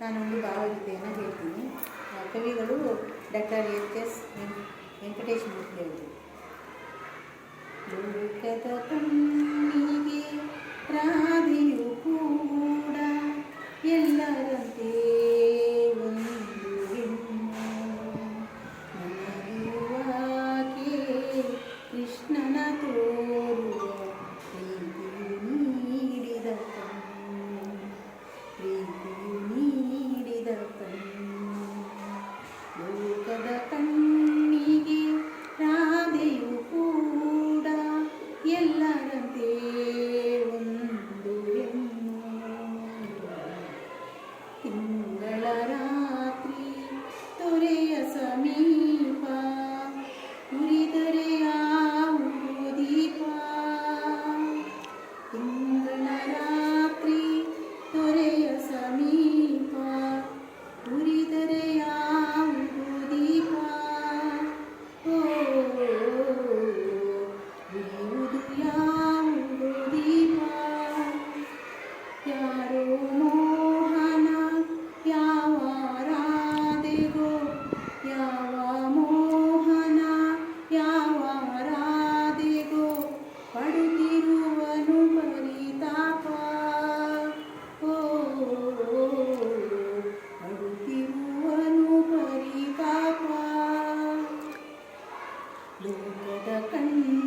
నన్ను ఉండి భావగీతేనా చెప్తుంది కవిగడు డాక్టర్ ఎస్ఎస్ వెంకటేష్ మూర్తి అవుతుంది Amin. 路过的风雨